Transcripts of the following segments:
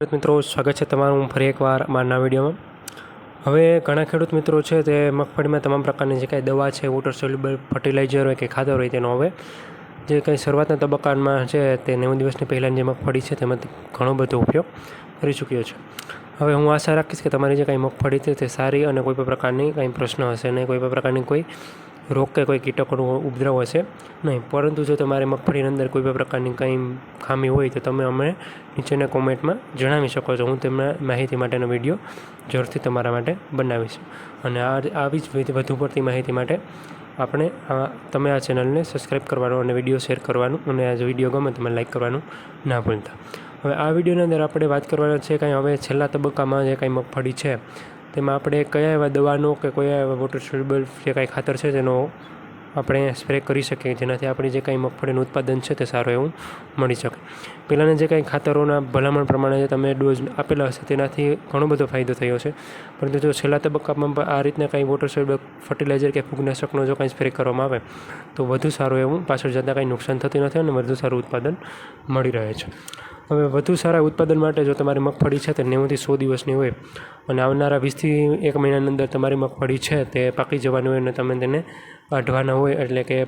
ખેડૂત મિત્રો, સ્વાગત છે તમારું ફરી એકવાર મારના વિડીયોમાં. હવે ઘણા ખેડૂત મિત્રો છે તે મગફળીમાં તમામ પ્રકારની જે કાંઈ દવા છે વોટર સોલ્યુબલ ફર્ટિલાઇઝર હોય કે ખાતર હોય તેનો હવે જે કંઈ શરૂઆતના તબક્કામાં છે તે નેવું દિવસની પહેલાંની જે મગફળી છે તેમાં ઘણો બધો ઉપયોગ કરી ચૂક્યો છે. હવે હું આશા રાખીશ કે તમારી જે કાંઈ મગફળી છે તે સારી અને કોઈ પણ પ્રકારની કાંઈ પ્રશ્ન હશે નહીં, કોઈ પણ પ્રકારની કોઈ રોગ કે કોઈ કીટકોનો ઉપદ્રવ હશે? નહીં, પરંતુ જો તમારે મગફળીની અંદર કોઈ પણ પ્રકારની કંઈ ખામી હોય તો તમે અમને નીચેના કોમેન્ટમાં જણાવી શકો છો. હું તેમના માહિતી માટેનો વીડિયો જરૂરથી તમારા માટે બનાવીશ. અને આ આવી જ વિધ- પડતી માહિતી માટે આપણે આ, તમે આ ચેનલને સબસ્ક્રાઈબ કરવાનું અને વીડિયો શેર કરવાનું અને આ જો વીડિયો ગમે તમે લાઈક કરવાનું ના ભૂલતા. હવે આ વિડીયોની અંદર આપણે વાત કરવાના છે, કાંઈ હવે છેલ્લા તબક્કામાં જે કાંઈ મગફળી છે તેમાં આપણે કયા એવા દવાનો કે કયા એવા વોટર સોલ્યુબલ જે કાંઈ ખાતર છે તેનો આપણે સ્પ્રે કરી શકીએ, જેનાથી આપણી જે કાંઈ મગફળીનું ઉત્પાદન છે તે સારું એવું મળી શકે. પહેલાંના જે કાંઈ ખાતરોના ભલામણ પ્રમાણે જે તમે ડોઝ આપેલા હશે, તેનાથી ઘણો બધો ફાયદો થયો છે. પરંતુ જો છેલ્લા તબક્કામાં આ રીતના કાંઈ વોટર સોલ્યુબલ ફર્ટિલાઇઝર કે ફૂગનાશકનો જો કાંઈ સ્પ્રે કરવામાં આવે, તો વધુ સારું એવું, પાછળ જતાં કાંઈ નુકસાન થતું નથી અને વધુ સારું ઉત્પાદન મળી રહે છે. હવે વધુ સારા ઉત્પાદન માટે જો તમારી મગફળી છે તે નેવુંથી સો દિવસની હોય અને આવનારા વીસથી એક મહિનાની અંદર તમારી મગફળી છે તે પાકી જવાની હોય અને તમે તેને કાઢવાના હોય એટલે કે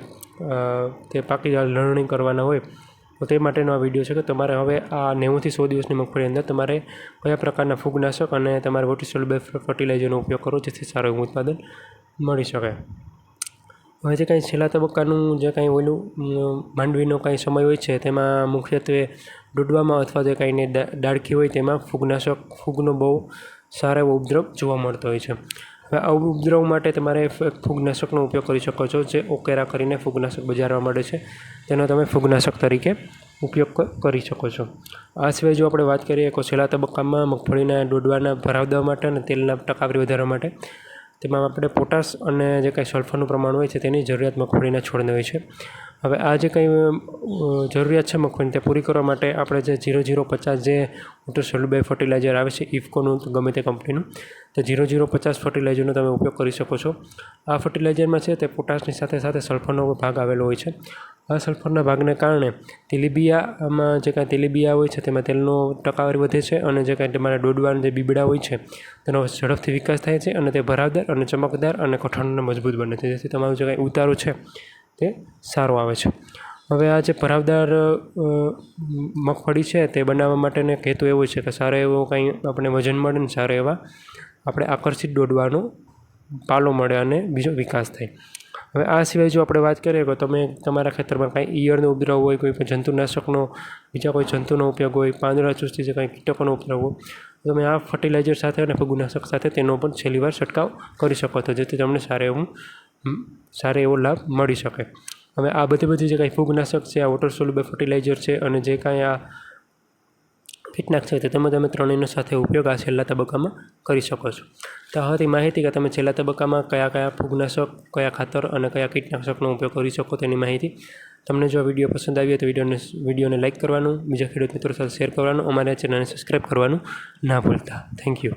તે પાકી લણણી કરવાના હોય, તો તે માટેનો આ વીડિયો છે કે તમારે હવે આ નેવુંથી સો દિવસની મગફળી અંદર તમારે કયા પ્રકારના ફૂગનાશક અને તમારે વોટિસોલ્યુબલ ફર્ટિલાઇઝરનો ઉપયોગ કરો જેથી સારું એવું ઉત્પાદન મળી શકે. હવે જે કાંઈ છેલ્લા તબક્કાનું જે કાંઈ ઓલું માંડવીનો કાંઈ સમય હોય છે, તેમાં મુખ્યત્વે ડૂડવામાં અથવા જે કાંઈને ડાળખી હોય તેમાં ફૂગનાશક, ફૂગનો બહુ સારો એવો ઉપદ્રવ જોવા મળતો હોય છે. હવે આ ઉપદ્રવ માટે તમારે ફૂગનાશકનો ઉપયોગ કરી શકો છો, જે ઓકેરા કરીને ફૂગનાશક બજારમાં મળે છે. તેનો તમે ફૂગનાશક તરીકે ઉપયોગ કરી શકો છો. આ સિવાય જો આપણે વાત કરીએ તો છેલ્લા તબક્કામાં મગફળીના ડોડવાના ભરાવ દેવા માટે અને તેલના ટકાવારી વધારવા માટે, તેમાં આપણે પોટાશ અને જે કાંઈ સલ્ફરનું પ્રમાણ હોય છે તેની જરૂરિયાત મગફળીના છોડને હોય છે. હવે આ જે કંઈ જરૂરિયાત છે મગફળીની તે પૂરી કરવા માટે આપણે જે જીરો જીરો પચાસ જે સોલ્યુબલ ફર્ટિલાઇઝર આવે છે ઇફકોનું ગમે તે કંપનીનું, તો જીરો જીરો પચાસ ફર્ટિલાઇઝરનો તમે ઉપયોગ કરી શકો છો. આ ફર્ટિલાઇઝરમાં છે તે પોટાશની સાથે સાથે સલ્ફરનો ભાગ આવેલો હોય છે. આ સલ્ફરના ભાગને કારણે તેલીબિયામાં જે કાંઈ તેલીબિયા હોય છે, તેમાં તેલનો ટકાવારી વધે છે અને જે કાંઈ તમારા ડોડવાના જે બીબડા હોય છે, તેનો ઝડપથી વિકાસ થાય છે અને તે ભરાવદાર અને ચમકદાર અને કઠણ મજબૂત બને છે. જેથી તમારું જે કાંઈ ઉતારો છે તે સારો આવે છે. હવે આ જે ભરાવદાર મગફળી છે તે બનાવવા માટેનો એક હેતુ એવો છે કે સારો એવો કંઈ આપણે વજન મળે ને સારા એવા આપણે આકર્ષિત દોડવાનો પાલો મળે અને બીજો વિકાસ થાય. હવે આ સિવાય જો આપણે વાત કરીએ તો તમે તમારા ખેતરમાં કાંઈ ઈયળનો ઉપદ્રવ હોય, કોઈ પણ જંતુનાશકનો, બીજા કોઈ જંતુનો ઉપયોગ હોય, પાંદડા ચુસ્તી જે કાંઈ કીટકોનો ઉપદ્રવ હોય તમે આ ફર્ટિલાઇઝર સાથે અને ફગુનાશક સાથે તેનો પણ છેલ્લી વાર છંટકાવ કરી શકો છો, જેથી તમને સારું એવું સારો એવો લાભ મળી શકે. હવે આ બધી બધી જે કાંઈ ફૂગનાશક છે, આ વોટર સોલ્યુબલ ફર્ટિલાઇઝર છે અને જે કાંઈ આ કીટનાશક છે, તે તમે તમે ત્રણેયનો સાથે ઉપયોગ આ છેલ્લા તબક્કામાં કરી શકો છો. તો હતી માહિતી કે તમે છેલ્લા તબક્કામાં કયા કયા ફૂગનાશક, કયા ખાતર અને કયા કીટનાશકનો ઉપયોગ કરી શકો તેની માહિતી. તમને જો વીડિયો પસંદ આવ્યો તો વિડીયોને વિડીયોને લાઇક કરવાનું, બીજા ખેડૂત મિત્રો સાથે શેર કરવાનું, અમારા ચેનલને સબસ્ક્રાઈબ કરવાનું ના ભૂલતા. Thank you